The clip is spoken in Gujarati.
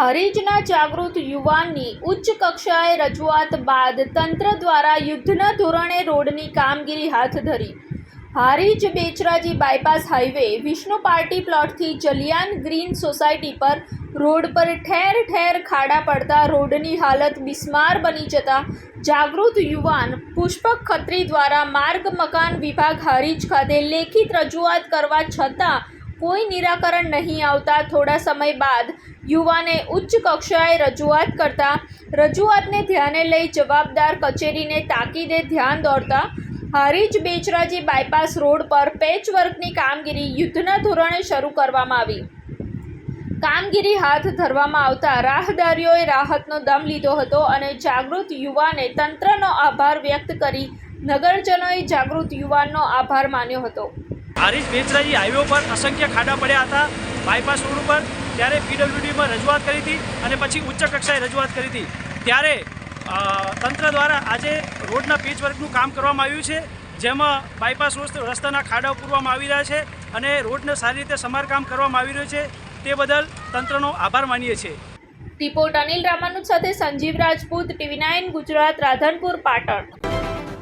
હારીજના જાગૃત યુવાનની ઉચ્ચ કક્ષાએ રજૂઆત બાદ તંત્ર દ્વારા યુદ્ધના ધોરણે રોડની કામગીરી હાથ ધરી. Harij Becharaji bypass highway, Vishnu party પ્લોટથી Jaliyan green society પર રોડ પર ઠેર ઠેર ખાડા પડતા રોડની હાલત બિસ્માર બની જતા જાગૃત યુવાન પુષ્પક ખત્રી દ્વારા માર્ગ મકાન વિભાગ હારીજ ખાતે લેખિત રજૂઆત કરવા છતાં કોઈ નિરાકરણ નહીં આવતા. થોડા સમય બાદ યુવાને ઉચ્ચ કક્ષાએ રજૂઆત કરતા, રજૂઆતને ધ્યાને લઈ જવાબદાર કચેરીને તાકીદે ધ્યાન દોરતા, હારીજ બેચરાજી બાયપાસ રોડ પર પેચવર્કની કામગીરી યુદ્ધના ધોરણે શરૂ કરવામાં આવી. કામગીરી હાથ ધરવામાં આવતા રાહદારીઓએ રાહતનો દમ લીધો હતો અને જાગૃત યુવાને તંત્રનો આભાર વ્યક્ત કરી નગરજનોએ જાગૃત યુવાનનો આભાર માન્યો હતો. હારીજ બેચરાજી હાઈવે પર અસંખ્ય ખાડા પડ્યા હતા બાયપાસ રોડ ઉપર, ત્યારે પીડબ્લ્યુડીમાં રજૂઆત કરી હતી અને પછી ઉચ્ચ કક્ષાએ રજૂઆત કરી હતી. ત્યારે તંત્ર દ્વારા આજે રોડના પેચવર્કનું કામ કરવામાં આવ્યું છે, જેમાં બાયપાસ રસ્તાના ખાડા પૂરવામાં આવી રહ્યા છે અને રોડને સારી રીતે સમારકામ કરવામાં આવી રહ્યું છે, તે બદલ તંત્રનો આભાર માનીએ છીએ. રિપોર્ટ અનિલ રામાનુજ સાથે સંજીવ રાજપૂત, ટીવી નાઇન ગુજરાત, રાધનપુર, પાટણ.